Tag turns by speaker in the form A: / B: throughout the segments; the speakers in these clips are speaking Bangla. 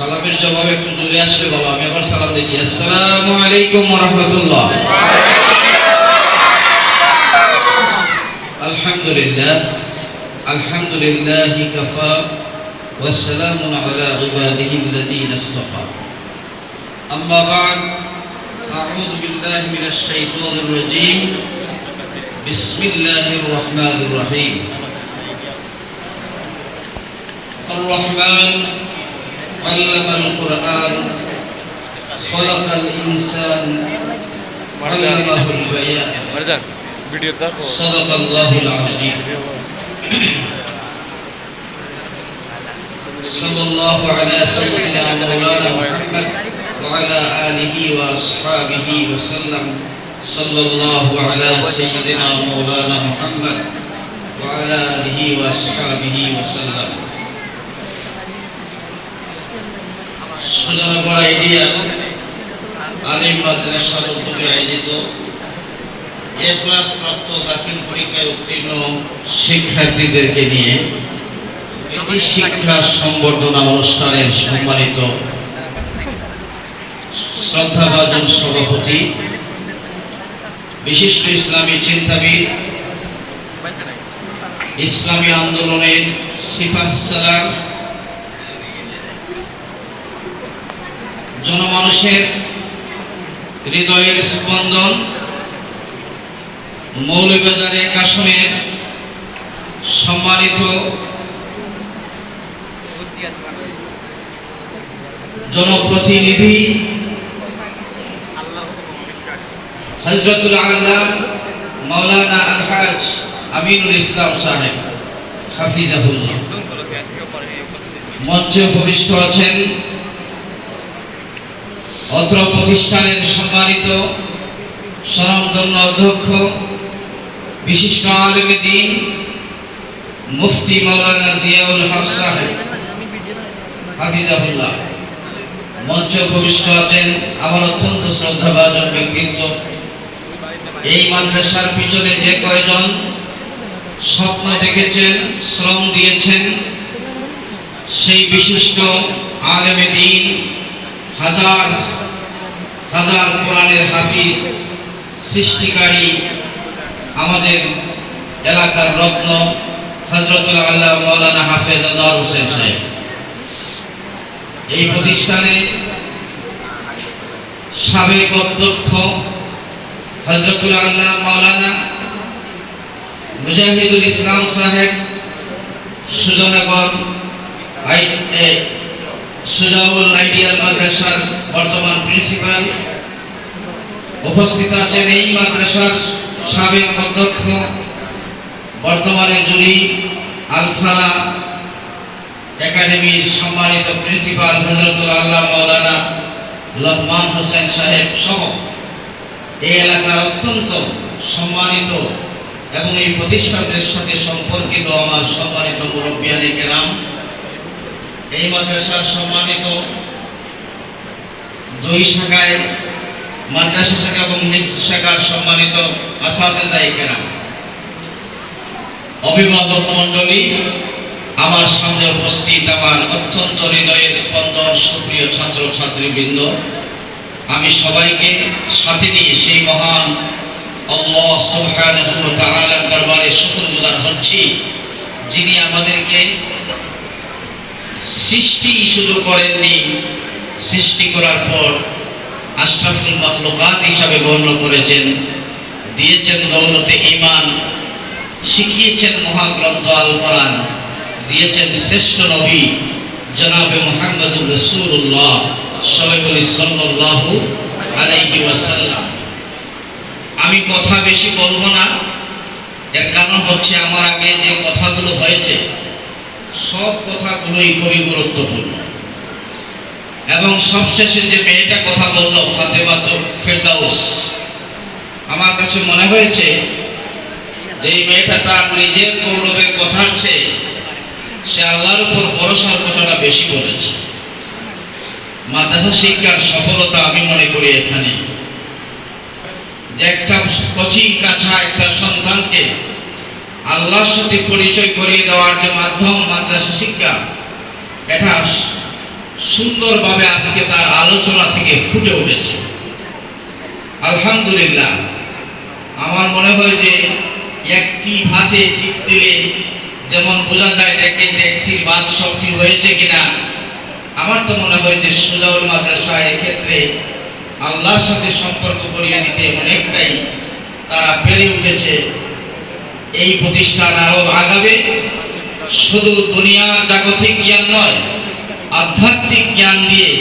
A: সালামের জবাব একটু জোরে আসলে বাবা আমি আবার সালাম দিচ্ছি আসসালামু আলাইকুম ওয়া রাহমাতুল্লাহ আলহামদুলিল্লাহ আলহামদুলিল্লাহ কাফা والسلام على عباده الذين اصطفى أما بعد أعوذ بالله من الشيطان الرجيم بسم الله الرحمن الرحيم الرحمن علم القرآن خلق الإنسان علمه البيان. صدق الله العظيم. صلى الله على سيدنا مولانا محمد وعلى آله وأصحابه وسلم. صلى الله على سيدنا مولانا محمد وعلى آله وأصحابه وسلم. আইডিয়া আলিম মাদ্রাসার উদ্যোগে আয়োজিত এ ক্লাস প্রাপ্ত দাখিল পরীক্ষায় উত্তীর্ণ শিক্ষার্থীদেরকে নিয়ে শিক্ষা অনুষ্ঠানের সম্মানিত শ্রদ্ধাভাজন সভাপতি, বিশিষ্ট ইসলামী চিন্তাবিদ, ইসলামী আন্দোলনের সিফাহ সালাম জনমানুষের হৃদয়ের স্পন্দন মৌলবাজারে কাশমের সম্মানিত জনপ্রতিনিধি হজরতুল আল্লাহ মৌলানা আলহাজ আমিনুল ইসলাম সাহেব, হাফিজাহুল্লাহ। মঞ্চে উপবিষ্ট আছেন অত্র প্রতিষ্ঠানের সম্মানিত স্বনামধন্য অধ্যক্ষ, বিশিষ্ট আলেমে দিন, মুফতি মৌলানা জিয়াউল হক সাহেব, হাফিজাহুল্লাহ। মঞ্চে উপবিষ্ট আছেন আমার অত্যন্ত শ্রদ্ধাভাজন ব্যক্তিত্ব। এই মাদ্রাসার পিছনে যে কয়জন স্বপ্ন দেখেছেন, শ্রম দিয়েছেন, সেই বিশিষ্ট আলেমে দিন, হাজার হাজার কোরআনের হাফিজ, সৃষ্টিকারী আমাদের এলাকার রত্ন হজরতুল আল্লাহ মৌলানা হাফেজ আনোয়ার হোসেন সাহেব। এই প্রতিষ্ঠানে সাবেক অধ্যক্ষ হজরতুল আল্লাহ মৌলানা মুজাহিদুল ইসলাম সাহেব, সুজনগর সুজাউল আইডিয়াল মাদ্রাসার বর্তমান প্রিন্সিপাল। উপস্থিত আছেন এই মাদ্রাসার সাবেক অধ্যক্ষ, বর্তমানে জুরি আলফালা একাডেমির সম্মানিত প্রিন্সিপাল হজরতুল আল্লাহ মৌলানা লহমান হোসেন সাহেব সহ এই এলাকার অত্যন্ত সম্মানিত এবং এই প্রতিষ্ঠানের সাথে সম্পর্কিত আমার সম্মানিত মুরব্বিয়ানি কেরাম। এই মাদ্রাসার সম্মানিত দুই শাখায়, মাদ্রাসা শাখা এবং হিফজ শাখার সম্মানিত আসাতেজাই কেরাম অভিভাবক মণ্ডলী, আমার সামনে উপস্থিত আমার অত্যন্ত হৃদয়ের স্পন্দন সুপ্রিয় ছাত্র ছাত্রীবৃন্দ আমি সবাইকে সাথে নিয়ে সেই মহান আল্লাহ সুবহানাহু ওয়া তাআলার দরবারে হচ্ছি, যিনি আমাদেরকে সৃষ্টি শুরু করেননি, সৃষ্টি করার পর আশরাফুল মাখলুকাত হিসাবে গণ্য করেছেন, দিয়েছেন দৌলতে ইমান শিখিয়েছেন মহাগ্রন্থ আল কোরআন দিয়েছেন শ্রেষ্ঠ নবী জনাবে মোহাম্মদুর রসুল্লাহ সবাই বলি ওয়াসাল্লাম। আমি কথা বেশি বলব না, এর কারণ হচ্ছে আমার আগে যে কথাগুলো হয়েছে সব কথাগুলোই খুবই গুরুত্বপূর্ণ। এবং সবশেষে যে মেয়েটা কথা বলল, ফাতেমা তো ফেরদাউস, আমার কাছে মনে হয়েছে যে এই মেয়েটা তার নিজের গৌরবের কথার চেয়ে সে আল্লাহর উপর ভরসার কথাটা বেশি বলেছে। মাদ্রাসা শিক্ষার সফলতা আমি মনে করি এখানে। যে একটা কচি কাছা একটা সন্তানকে আল্লাহর সাথে পরিচয় করিয়ে দেওয়ার যে মাধ্যম মাদ্রাসা শিক্ষা, এটা সুন্দরভাবে আজকে তার আলোচনা থেকে ফুটে উঠেছে। আলহামদুলিল্লাহ, আমার মনে হয় যে একটি হাতে টিপ দিলে যেমন বোঝা যায় দেখে দেখছি বাদ সবটি হয়েছে কিনা, আমার তো মনে হয় যে সুজাউল মাদ্রাসা এক্ষেত্রে আল্লাহর সাথে সম্পর্ক করিয়ে দিতে অনেকটাই তারা পেরে উঠেছে। এই প্রতিষ্ঠান আরও আগাবে। শুধু দুনিয়ার জাগতিক জ্ঞান নয়, আধ্যাত্মিক জ্ঞান দিয়ে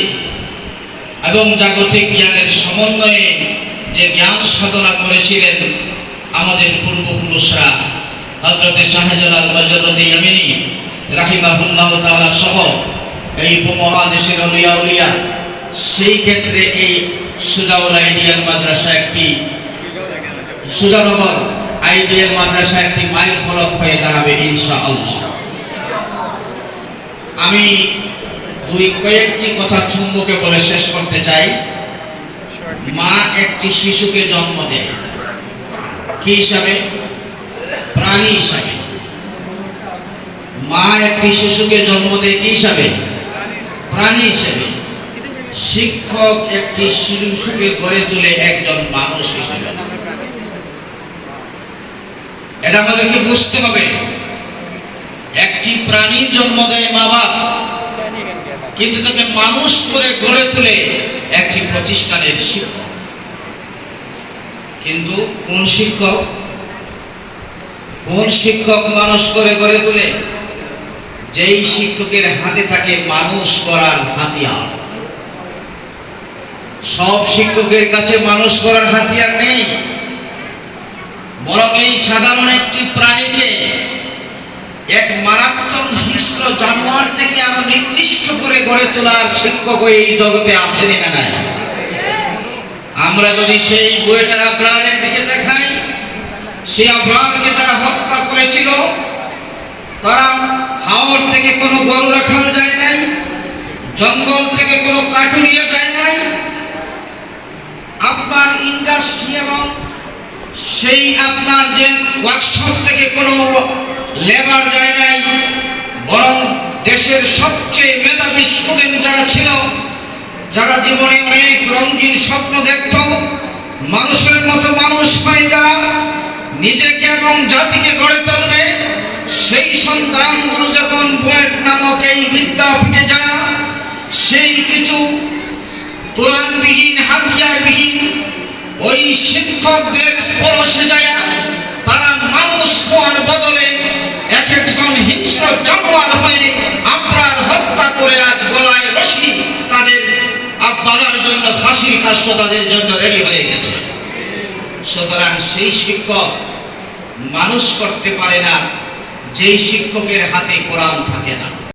A: এবং জাগতিক জ্ঞানের সমন্বয়ে যে জ্ঞান সাধনা করেছিলেন আমাদের পূর্বপুরুষরা হজরতে শাহজালাল মজরতে ইয়ামিনী রাহিমাহুল্লাহ তাআলা সহ এই উপমহাদেশের অলিয়া উলিয়া, সেই ক্ষেত্রে এই সুজাউল আইডিয়াল মাদ্রাসা একটি সুজানগর আইডিয়াল মাদ্রাসা একটি মাইল ফলক হয়ে দাঁড়াবে, ইনশাআল্লাহ। আমি দুই কয়েকটি কথা চুম্বকে বলে শেষ করতে চাই। মা একটি শিশুকে জন্ম দেয়। কি হিসাবে? প্রাণী হিসাবে। মা একটি শিশুকে জন্ম দেয় কি হিসাবে? প্রাণী হিসাবে। শিক্ষক একটি শিশুকে গড়ে তোলে একজন মানুষ হিসেবে। এটা আমাদেরকে বুঝতে হবে। একটি প্রাণীর জন্ম দেয় মা বাপ, কিন্তু তাকে মানুষ করে গড়ে তোলে একটি প্রতিষ্ঠানের শিক্ষক। কিন্তু কোন শিক্ষক? কোন শিক্ষক মানুষ করে গড়ে তোলে? যেই শিক্ষকের হাতে থাকে মানুষ করার হাতিয়ার। সব শিক্ষকের কাছে মানুষ করার হাতিয়ার নেই। বরং এই সাধারণ একটি প্রাণীকে এক মারাত্মক হিংস্র জানোয়ার থেকে আরও নিকৃষ্ট করে গড়ে তোলার শিক্ষক এই জগতে আছেন না নাই? আমরা যদি সেই বইটার আব্রাহের দিকে দেখাই, সেই আব্রাহকে তারা হত্যা করেছিল। তারা হাওর থেকে কোনো গরু রাখা যায় নাই, জঙ্গল থেকে কোনো কাঠুরিয়া যায় নাই। আপনার ইন্ডাস্ট্রি এবং সেই আপনার যে ওয়ার্কশপ থেকে কোনো লেবার যায় নাই, বরং দেশের সবচেয়ে মেধাবী স্টুডেন্ট যারা ছিল, যারা জীবনে অনেক রঙিন স্বপ্ন দেখত, মানুষের মতো মানুষ হয় যারা নিজেকে এবং জাতিকে গড়ে তুলবে, সেই সন্তানগুলো যখন বুয়েট নামক এই বিদ্যাপীঠে যায়, সেই কিছু কোরআনবিহীন ওই শিক্ষকদের স্পর্শে যায় তারা মানুষ হওয়ার বদলে এক একজন হিংস্র জানোয়ার হয়ে আপনার হত্যা করে আর গলায় রশি তাদের বাজার জন্য ফাঁসির কাষ্ট তাদের জন্য রেডি হয়ে গেছে। সুতরাং সেই শিক্ষক মানুষ করতে পারে না, যেই শিক্ষকের হাতে কোরআন থাকে না।